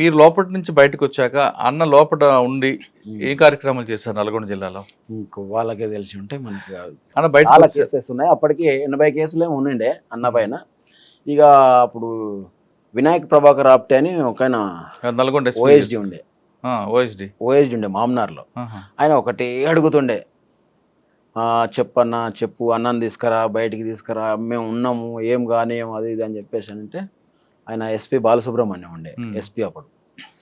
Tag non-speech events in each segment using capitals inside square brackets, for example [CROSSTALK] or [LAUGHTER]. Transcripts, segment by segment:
మీరు లోపటి నుంచి బయటకు వచ్చాక అన్న లోపల ఉండి ఏ కార్యక్రమాలు చేశారు నల్గొండ జిల్లాలో? ఇంకో వాళ్ళకే తెలిసి ఉంటే మనకి. అన్న చాలా వచ్చా- కేసెస్ ఉన్నాయి. అప్పటికి ఎనభై కేసులు ఏమి ఉండిండే అన్న పైన. ఇక అప్పుడు వినాయక్ ప్రభాకర్ ఆప్టే అని ఒక ఆయన నల్గొండ ఓఎస్డి ఉండే. ఓఎస్డి ఓఎస్డి ఉండే మామ్నార్లో. ఆయన ఒకటి అడుగుతుండే. చెప్పన్నా చెప్పు అన్నం తీసుకురా బయటికి తీసుకురా మేము ఉన్నాము ఏం కానీ ఏం అది ఇది అని చెప్పేసి అంటే ఆయన ఎస్పి బాలసుబ్రహ్మణ్యం ఉండే. ఎస్పీ అప్పుడు.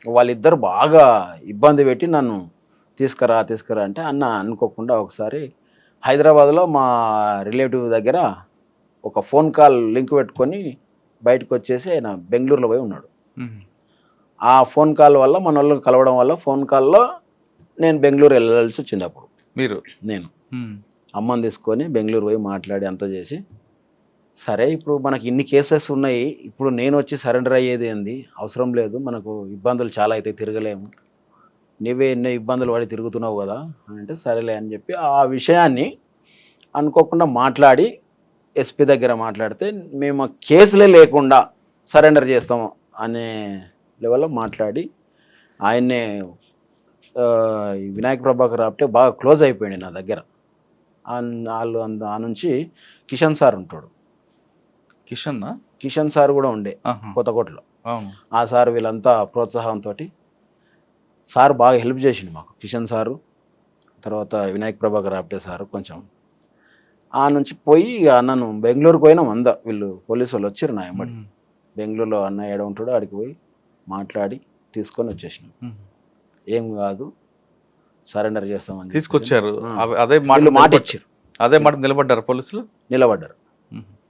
వాళ్ళిద్దరు బాగా ఇబ్బంది పెట్టి నన్ను తీసుకురా తీసుకురా అంటే అన్న అనుకోకుండా ఒకసారి హైదరాబాద్లో మా రిలేటివ్ దగ్గర ఒక ఫోన్ కాల్ లింక్ పెట్టుకొని బయటకు వచ్చేసి ఆయన బెంగళూరులో పోయి ఉన్నాడు. ఆ ఫోన్ కాల్ వల్ల మన వాళ్ళు కలవడం వల్ల ఫోన్ కాల్లో నేను బెంగళూరు వెళ్ళాల్సి వచ్చింది అప్పుడు. మీరు? నేను. అమ్మని తీసుకొని బెంగళూరు పోయి మాట్లాడి అంతా చేసి సరే ఇప్పుడు మనకి ఇన్ని కేసెస్ ఉన్నాయి. ఇప్పుడు నేను వచ్చి సరెండర్ అయ్యేది ఏంది? అవసరం లేదు. మనకు ఇబ్బందులు చాలా అయితే తిరగలేము. నువ్వే ఎన్నో ఇబ్బందులు పడి తిరుగుతున్నావు కదా అంటే సరేలే అని చెప్పి ఆ విషయాన్ని అనుకోకుండా మాట్లాడి ఎస్పీ దగ్గర మాట్లాడితే మేము కేసులే లేకుండా సరెండర్ చేస్తాము అనే లెవెల్లో మాట్లాడి ఆయన్నే వినాయక ప్రభాకర్ రాబట్టే బాగా క్లోజ్ అయిపోయింది నా దగ్గర. వాళ్ళు ఆ నుంచి కిషన్ సార్ ఉంటాడు. కిషన్ కిషన్ సార్ కూడా ఉండే కొత్తకోటలో. ఆ సార్ వీళ్ళంతా ప్రోత్సాహంతో సార్ బాగా హెల్ప్ చేసిండు మాకు. కిషన్ సారు తర్వాత వినాయక్ ప్రభాకర్ ఆప్టే సారు కొంచెం. ఆ నుంచి పోయి ఇక నన్ను బెంగళూరుకు పోయినాం అందా. వీళ్ళు పోలీసు వాళ్ళు వచ్చారు నా ఉమ్. బెంగళూరులో అన్న ఏడ ఉంటాడో ఆడికి పోయి మాట్లాడి తీసుకొని వచ్చేసినాం. ఏం కాదు సరెండర్ చేస్తామని తీసుకొచ్చారు. అదే మాట ఇచ్చారు అదే మాట నిలబడ్డారు పోలీసులు? నిలబడ్డారు.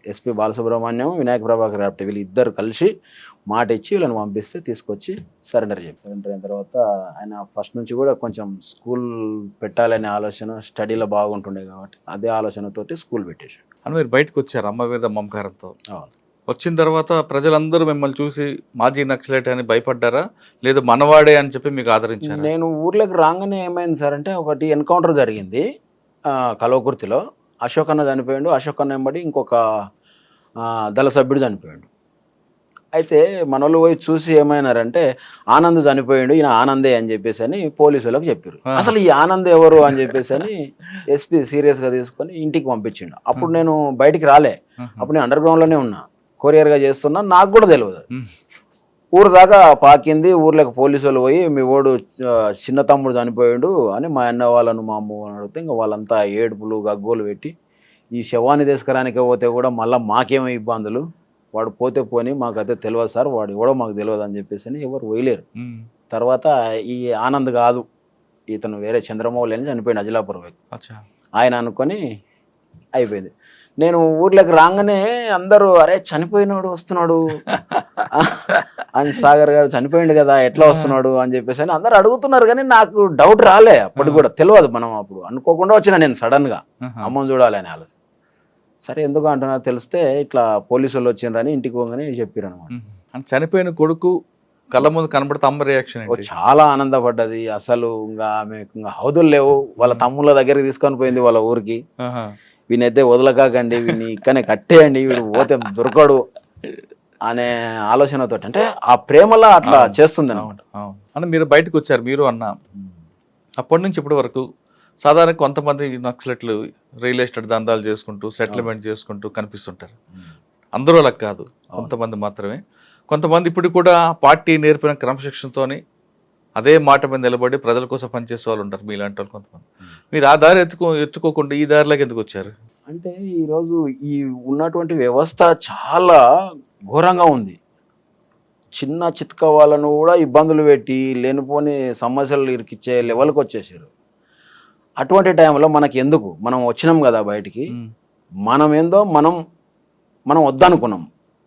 ఎస్పీ బాలసుబ్రహ్మణ్యం వినాయక ప్రభాకర్ ఆప్టే వీళ్ళు ఇద్దరు కలిసి మాట ఇచ్చి వీళ్ళని పంపిస్తే తీసుకొచ్చి సరెండర్ చెప్పి సరెండర్ అయిన తర్వాత ఆయన ఫస్ట్ నుంచి కూడా కొంచెం స్కూల్ పెట్టాలనే ఆలోచన స్టడీలో బాగుంటుండే కాబట్టి అదే ఆలోచనతోటి స్కూల్ పెట్టేశాడు. అని మీరు బయటకు వచ్చారు అమ్మ మీద మమకారంతో. వచ్చిన తర్వాత ప్రజలందరూ మిమ్మల్ని చూసి మాజీ నక్సలైట్ అని భయపడ్డారా? లేదు మనవాడే అని చెప్పి మీకు ఆదరించారు? నేను ఊర్లోకి రాగానే ఏమైంది సార్ అంటే ఒకటి ఎన్కౌంటర్ జరిగింది కల్వకుర్తిలో. అశోక్ అన్న చనిపోయాడు అశోక్ అన్న వెంబడి ఇంకొక దళ సభ్యుడు చనిపోయాడు. అయితే మనోళ్ళు పోయి చూసి ఏమైనారంటే ఆనంద్ చనిపోయాడు ఈయన ఆనందే అని చెప్పేసి అని పోలీసులకు చెప్పారు. అసలు ఈ ఆనంద్ ఎవరు అని చెప్పేసి అని ఎస్పీ సీరియస్గా తీసుకొని ఇంటికి పంపించిండు. అప్పుడు నేను బయటికి రాలే. అప్పుడు నేను అండర్ గ్రౌండ్లోనే ఉన్నా. కొరియర్గా చేస్తున్నా నాకు కూడా తెలియదు. ఊరు దాకా పాకింది ఊర్లోకి పోలీసు వాళ్ళు పోయి మీ ఓడు చిన్న తమ్ముడు చనిపోయాడు అని మా అన్న వాళ్ళను మా అమ్మ వాళ్ళని అడిగితే ఇంకా వాళ్ళంతా ఏడుపులు గగ్గోలు పెట్టి ఈ శవాన్ని తీసుకురానికి పోతే కూడా మళ్ళీ మాకేమో ఇబ్బందులు. వాడు పోతే పోని మాకు అయితే తెలియదు సార్ వాడు ఎవడో మాకు తెలియదు అని చెప్పేసి అని ఎవరు పోయలేరు ఉమ్. తర్వాత ఈ ఆనంద్ కాదు ఇతను వేరే చంద్రమౌళి అని చనిపోయింది అజిలాపురం ఆయన అనుకొని అయిపోయింది. నేను ఊర్లోకి రాగానే అందరూ అరే చనిపోయినాడు వస్తున్నాడు. [LAUGHS] అని సాగర్ గారు చనిపోయిండు కదా ఎట్లా వస్తున్నాడు అని చెప్పేసి అని అందరు అడుగుతున్నారు కానీ నాకు డౌట్ రాలే. అప్పటికి కూడా తెలియదు మనం అప్పుడు. అనుకోకుండా వచ్చిన నేను సడన్గా. అమ్మని చూడాలి అని ఆలోచన. సరే ఎందుకు అంటున్నారు తెలిస్తే ఇట్లా పోలీసు వాళ్ళు వచ్చిండ్రని ఇంటికి పోగానే చెప్పారు అనమాట చనిపోయిన కొడుకు కళ్ళ ముందు కనబడితే అమ్మ రియాక్షన్ చాలా ఆనందపడ్డది. అసలు ఇంకా ఆమె ఇంకా హౌదులు లేవు. వాళ్ళ తమ్ముళ్ళ దగ్గరికి తీసుకొని పోయింది వాళ్ళ ఊరికి. వీనైతే వదలకాకండి వీని ఇక్కడనే కట్టేయండి వీడు పోతే దొరకడు. అనే ఆలోచనతో అంటే ఆ ప్రేమలో అట్లా. చేస్తుంది అనమాట అని మీరు బయటకు వచ్చారు మీరు అన్న. అప్పటి నుంచి ఇప్పటి వరకు సాధారణ కొంతమంది నక్సలెట్లు రియల్ ఎస్టేట్ దందాలు చేసుకుంటూ సెటిల్మెంట్ చేసుకుంటూ కనిపిస్తుంటారు. అందరూ అలా కాదు. కొంతమంది మాత్రమే. కొంతమంది ఇప్పుడు కూడా పార్టీ నేర్పిన క్రమశిక్షణతోని అదే మాట మీద నిలబడి ప్రజల కోసం పనిచేసే వాళ్ళు ఉంటారు మీలాంటి వాళ్ళు కొంతమంది. మీరు ఆ దారి ఎత్తుకో ఎత్తుకోకుండా ఈ దారిలోకి ఎందుకు వచ్చారు? అంటే ఈరోజు ఈ ఉన్నటువంటి వ్యవస్థ చాలా ఘోరంగా ఉంది. చిన్న చిత్క వాళ్ళను కూడా ఇబ్బందులు పెట్టి లేనిపోని సమస్యలు ఇరికిచ్చే లెవెల్కి వచ్చేసారు. అటువంటి టైంలో మనకి ఎందుకు? మనం వచ్చినాం కదా బయటికి. మనం ఏందో మనం మనం వద్దనుకున్నాం.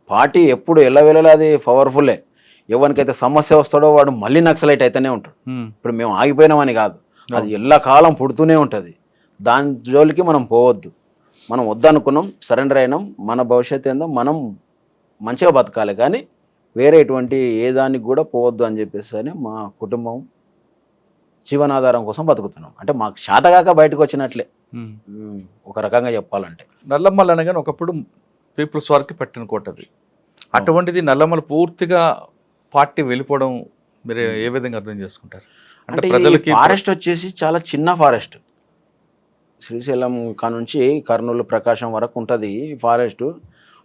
పార్టీ ఎప్పుడు ఎల్లవెల్లలా అది పవర్ఫుల్లే ఎవరికైతే సమస్య వస్తాడో వాడు మళ్ళీ నక్సలైట్ అయితేనే ఉంటాడు. ఇప్పుడు మేము ఆగిపోయినామని కాదు. అది ఎల్లకాలం పుడుతూనే ఉంటుంది. దాని జోలికి మనం పోవద్దు. మనం వద్దనుకున్నాం సరెండర్ అయినాం మన భవిష్యత్తు ఏందో మనం మంచిగా బతకాలి. కానీ వేరే ఎటువంటి ఏ దానికి కూడా పోవద్దు అని చెప్పేసి అని మా కుటుంబం జీవనాధారం కోసం బతుకుతున్నాం. అంటే మాకు శాతగాక బయటకు వచ్చినట్లే. ఒక రకంగా చెప్పాలంటే. నల్లమ్మల్ అనగానే ఒకప్పుడు పీపుల్స్ వారికి పెట్టిన కోట అది. అటువంటిది నల్లమ్మలు పూర్తిగా పార్టీ వెళ్ళిపోవడం మీరు ఏ విధంగా అర్థం చేసుకుంటారు? అంటే ప్రజలకి ఫారెస్ట్ వచ్చేసి చాలా చిన్న ఫారెస్ట్. శ్రీశైలం కా నుంచి కర్నూలు ప్రకాశం వరకు ఉంటుంది ఫారెస్ట్.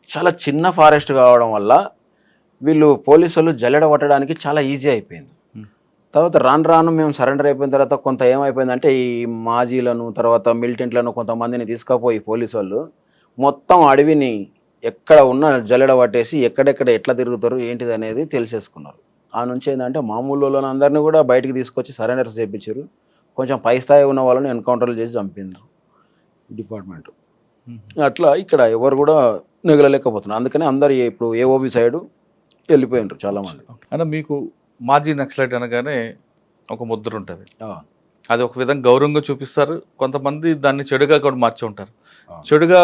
చాలా చిన్న ఫారెస్ట్ కావడం వల్ల వీళ్ళు పోలీసులు జల్లెడ పట్టడానికి చాలా ఈజీ అయిపోయింది. తర్వాత రాను రాను మేము సరెండర్ అయిపోయిన తర్వాత కొంత ఏమైపోయిందంటే ఈ మాజీలను తర్వాత మిలిటెంట్లను కొంతమందిని తీసుకుపోయి పోలీసు వాళ్ళు మొత్తం అడవిని ఎక్కడ ఉన్న జల్లెడ పట్టేసి ఎక్కడెక్కడ ఎట్లా తిరుగుతారు ఏంటిది అనేది తెలిసేసుకున్నారు. ఆ నుంచి ఏంటంటే మామూలు వాళ్ళని అందరినీ కూడా బయటికి తీసుకొచ్చి సరెండర్స్ చేయించారు కొంచెం పై స్థాయి ఉన్న వాళ్ళని ఎన్కౌంటర్లు చేసి చంపిండ్రు డిపార్ట్మెంట్. అట్లా ఇక్కడ ఎవరు కూడా మిగలలేకపోతున్నారు అందుకని అందరు ఇప్పుడు ఏఓబి సైడ్ వెళ్ళిపోయినారు చాలా మంది అంటే మీకు మాజీ నక్సలైట్ అనగానే ఒక ముద్ర ఉంటుంది. అది ఒక విధంగా గౌరవంగా చూపిస్తారు. కొంతమంది దాన్ని చెడుగా కూడా మార్చి ఉంటారు. చెడుగా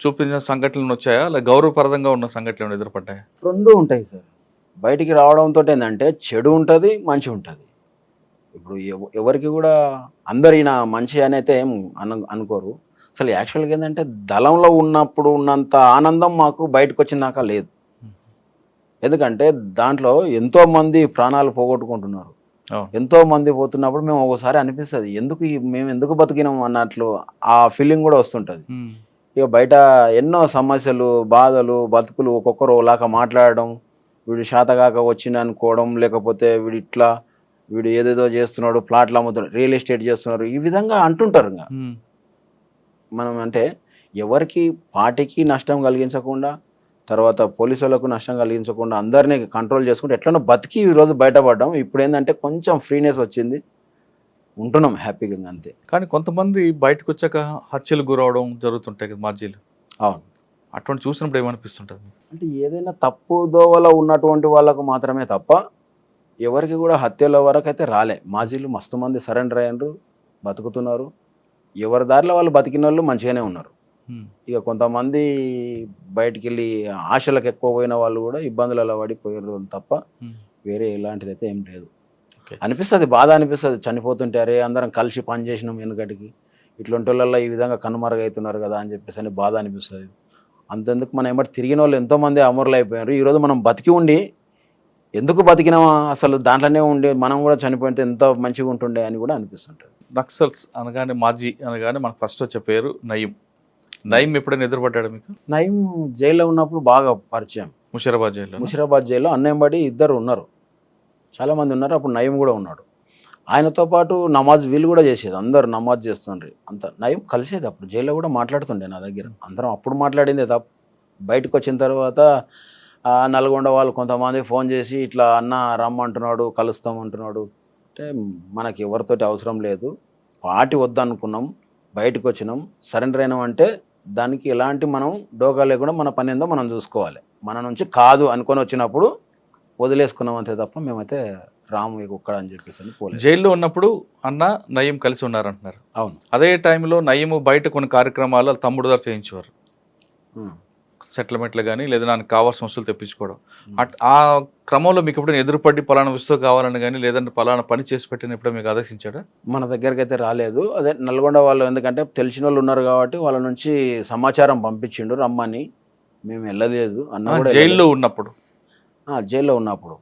చూపించిన సంఘటనలు వచ్చాయా? లేక గౌరవప్రదంగా ఉన్న సంఘటనలు ఎదురుపడ్డాయా? రెండు ఉంటాయి సార్. బయటికి రావడంతో ఏంటంటే చెడు ఉంటుంది మంచి ఉంటుంది. ఇప్పుడు ఎవ- ఎవరికి కూడా అందరు ఈయన మంచి అని అయితే ఏం అను అనుకోరు అసలు యాక్చువల్గా ఏంటంటే దళంలో ఉన్నప్పుడు ఉన్నంత ఆనందం మాకు బయటకు వచ్చినాక లేదు ఎందుకంటే దాంట్లో ఎంతో మంది ప్రాణాలు పోగొట్టుకుంటున్నారు. ఎంతో మంది పోతున్నప్పుడు మేము ఒకసారి అనిపిస్తుంది ఎందుకు మేము ఎందుకు బతికినాం అన్నట్లు ఆ ఫీలింగ్ కూడా వస్తుంటుంది. ఇక బయట ఎన్నో సమస్యలు బాధలు బతుకులు ఒక్కొక్కరు ఒకలాగా మాట్లాడడం వీడు శాతగాక వచ్చింది అనుకోవడం లేకపోతే వీడు ఇట్లా వీడు ఏదేదో చేస్తున్నాడు ప్లాట్లు అమ్ముతున్నాడు రియల్ ఎస్టేట్ చేస్తున్నారు ఈ విధంగా అంటుంటారు ఇంకా. మనం అంటే ఎవరికి పార్టీకి నష్టం కలిగించకుండా తర్వాత పోలీసు వాళ్ళకు నష్టం కలిగించకుండా అందరినీ కంట్రోల్ చేసుకుంటే ఎట్లనో బతికి ఈరోజు బయటపడ్డాం. ఇప్పుడు ఏంటంటే కొంచెం ఫ్రీనెస్ వచ్చింది. ఉంటున్నాం హ్యాపీగా అంతే. కానీ కొంతమంది బయటకు వచ్చాక హత్యలు గురవడం జరుగుతుంటాయి కదా మాజీలు అవును. అటువంటి చూసినప్పుడు ఏమనిపిస్తుంటుంది? అంటే ఏదైనా తప్పు దోవలో ఉన్నటువంటి వాళ్ళకు మాత్రమే తప్ప ఎవరికి కూడా హత్యల వరకు అయితే రాలే. మాజీలు మస్తు మంది సరెండర్ అయ్యారు బతుకుతున్నారు. ఎవరి దారిలో వాళ్ళు బతికిన వాళ్ళు మంచిగానే ఉన్నారు. ఇక కొంతమంది బయటికి వెళ్ళి ఆశలకు ఎక్కువ పోయిన వాళ్ళు కూడా ఇబ్బందులలో పడిపోయారు తప్ప. వేరే ఎలాంటిది అయితే ఏం లేదు. అనిపిస్తుంది బాధ అనిపిస్తుంది. చనిపోతుంటే అరే అందరం కలిసి పని చేసినాం వెనుకటికి. ఇట్లాంటి వాళ్ళల్లో ఈ విధంగా కనుమరుగవుతున్నారు కదా అని చెప్పేసి అని బాధ అనిపిస్తుంది. అంతెందుకు మనం ఏమంటే తిరిగిన వాళ్ళు ఎంతోమంది అమరులు అయిపోయారు ఈరోజు మనం బతికి ఉండి ఎందుకు బతికినామా? అసలు దాంట్లోనే ఉండి మనం కూడా చనిపోతే ఎంత మంచిగా ఉంటుండే అని కూడా అనిపిస్తుంటుంది. నక్సల్స్ అనగానే మాజీ అనగానే మనకు ఫస్ట్ వచ్చే పేరు నయీం. నయీం ఎప్పుడైనా ఎదురుపడ్డాడు మీకు? నయం జైల్లో ఉన్నప్పుడు బాగా పరిచయం. ముషిరాబాద్ జైల్లో ముషిరాబాద్ జైల్లో అన్నయంబడి ఇద్దరు ఉన్నారు. చాలా మంది ఉన్నారు అప్పుడు నయం కూడా ఉన్నాడు. ఆయనతో పాటు నమాజ్ వీళ్ళు కూడా చేసేది అందరు నమాజ్ చేస్తుండ్రి. అంత నయం కలిసేది అప్పుడు జైల్లో కూడా మాట్లాడుతుండే నా దగ్గర. అందరం అప్పుడు మాట్లాడిందే తప్ప. బయటకు వచ్చిన తర్వాత నల్గొండ వాళ్ళు కొంతమంది ఫోన్ చేసి ఇట్లా అన్న రమ్మంటున్నాడు కలుస్తాం అంటున్నాడు అంటే మనకి ఎవరితోటి అవసరం లేదు. పార్టీ వద్దనుకున్నాం బయటకు వచ్చినాం సరెండర్ అయినాం అంటే దానికి ఎలాంటి మనం డోకా లేకుండా మన పని ఏందో మనం చూసుకోవాలి. మన నుంచి కాదు అనుకొని వచ్చినప్పుడు వదిలేసుకున్నాం అంతే తప్ప మేమైతే రాము ఇక ఒక్కడ అని చెప్పేసి అని పోలేదు. జైల్లో ఉన్నప్పుడు అన్న నయీం కలిసి ఉన్నారంటున్నారు. అవును. అదే టైంలో నయీము బయట కొన్ని కార్యక్రమాలు తమ్ముడు గారు చేయించేవారు. సెటిల్మెంట్లు కానీ లేదా నాకు కావాల్సిన వస్తువులు తెప్పించుకోవడం. అట్- ఆ క్రమంలో మీకు ఎప్పుడైనా ఎదురుపడి పలానా వస్తువు కావాలని కానీ లేదంటే పలానా పని చేసి పెట్టిన ఎప్పుడో మీకు ఆదేశించాడా? మన దగ్గరికి అయితే రాలేదు. అదే నల్గొండ వాళ్ళు ఎందుకంటే తెలిసిన వాళ్ళు ఉన్నారు కాబట్టి వాళ్ళ నుంచి సమాచారం పంపించిండు రమ్మని. మేము వెళ్ళలేదు. అన్న జైల్లో. ఉన్నప్పుడు. ఆ, జైల్లో ఉన్నప్పుడు.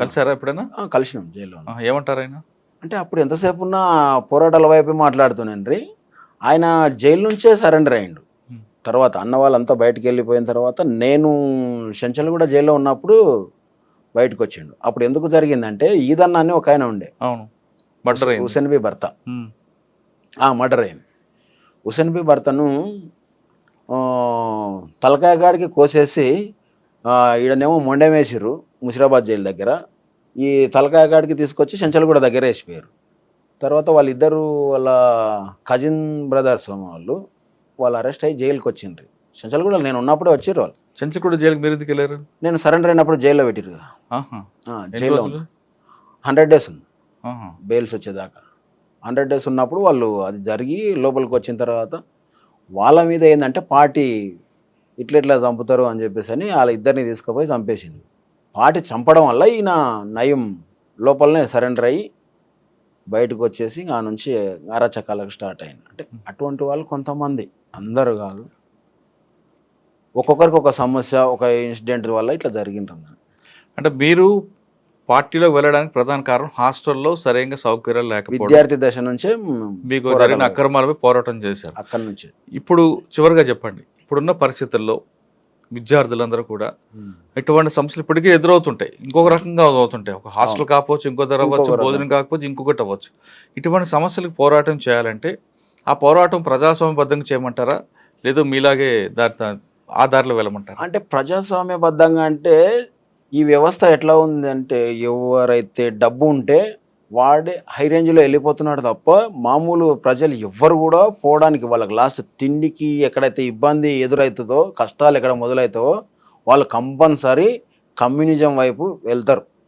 కలిసారా ఎప్పుడైనా? కలిసినాం జైల్లో ఏమంటారు ఆయన? అంటే అప్పుడు ఎంతసేపు ఉన్నా పోరాటాల వైపే మాట్లాడుతున్నాండ్రి ఆయన జైలు నుంచే సరెండర్ అయ్యిండు. తర్వాత అన్న వాళ్ళంతా బయటికి వెళ్ళిపోయిన తర్వాత నేను చెంచల్ కూడా జైల్లో ఉన్నప్పుడు బయటకు వచ్చిండు. అప్పుడు ఎందుకు జరిగిందంటే ఈదన్న అని ఒక ఆయన ఉండే. అవును. మర్డర్ హుసేన్ బి భర్త. మర్డర్ అయింది. హుసేన్ బి భర్తను ఆ, తలకాయ గాడికి కోసేసి ఈడనేమో మొండెం వేసిర్రు ముషిరాబాద్ జైలు దగ్గర. ఈ తలకాయ గాడికి తీసుకొచ్చి చెంచల్గూడ దగ్గర వేసిపోయారు. తర్వాత వాళ్ళిద్దరు వాళ్ళ కజిన్ బ్రదర్స్ వాళ్ళు వాళ్ళు అరెస్ట్ అయ్యి జైలుకి వచ్చిండ్రు. చెంచల్గూడ నేను ఉన్నప్పుడే వచ్చిర్రు వాళ్ళు. చెంచల్గూడ జైలుకి మీరు ఎందుకు వెళ్ళారు? నేను సరెండర్ అయినప్పుడు జైల్లో పెట్టిరు జైల్లో? హండ్రెడ్ డేస్ ఉంది. బెయిల్స్ వచ్చేదాకా. హండ్రెడ్ డేస్ ఉన్నప్పుడు వాళ్ళు అది జరిగి లోపలికి వచ్చిన తర్వాత వాళ్ళ మీద ఏంటంటే పార్టీ ఇట్లా ఇట్లా చంపుతారు అని చెప్పేసి అని వాళ్ళ ఇద్దరిని తీసుకుపోయి చంపేసింది. పార్టీ చంపడం వల్ల ఈయన నయం లోపలనే సరెండర్ అయ్యి బయటకు వచ్చేసి ఆ నుంచి అరాచకాలకు స్టార్ట్ అయింది. అంటే అటువంటి వాళ్ళు కొంతమంది అందరూ కాదు. ఒక్కొక్కరికి ఒక సమస్య ఒక ఇన్సిడెంట్ వల్ల ఇట్లా జరిగింటుంది అంటే మీరు పార్టీలో వెళ్ళడానికి ప్రధాన కారణం హాస్టల్లో సరైన సౌకర్యాలు లేకపోవడం. విద్యార్థి దశ నుంచే మీకు జరిగిన అక్రమాలపై పోరాటం చేశారు. అక్కడి నుంచి. ఇప్పుడు చివరిగా చెప్పండి. ఇప్పుడున్న పరిస్థితుల్లో విద్యార్థులందరూ కూడా ఇటువంటి సమస్యలు ఇప్పటికీ ఎదురవుతుంటాయి. ఇంకొక రకంగా అవుతుంటాయి. ఒక హాస్టల్ కాకపోవచ్చు ఇంకో ధర అవ్వచ్చు. భోజనం కాకపోవచ్చు ఇంకొకటి అవ్వచ్చు. ఇటువంటి సమస్యలకు పోరాటం చేయాలంటే ఆ పోరాటం ప్రజాస్వామ్యబద్ధంగా చేయమంటారా? లేదు మీలాగే దారి ఆ దారిలో వెళ్ళమంటారా? అంటే ప్రజాస్వామ్యబద్ధంగా అంటే ఈ వ్యవస్థ ఎట్లా ఉంది అంటే ఎవరైతే డబ్బు ఉంటే వాడే హై రేంజ్లో వెళ్ళిపోతున్నాడు తప్ప మామూలు ప్రజలు ఎవ్వరు కూడా పోవడానికి వాళ్ళకి లాస్ట్ తిండికి ఎక్కడైతే ఇబ్బంది ఎదురవుతుందో కష్టాలు ఎక్కడ మొదలవుతావో వాళ్ళు కంపల్సరీ కమ్యూనిజం వైపు వెళ్తారు.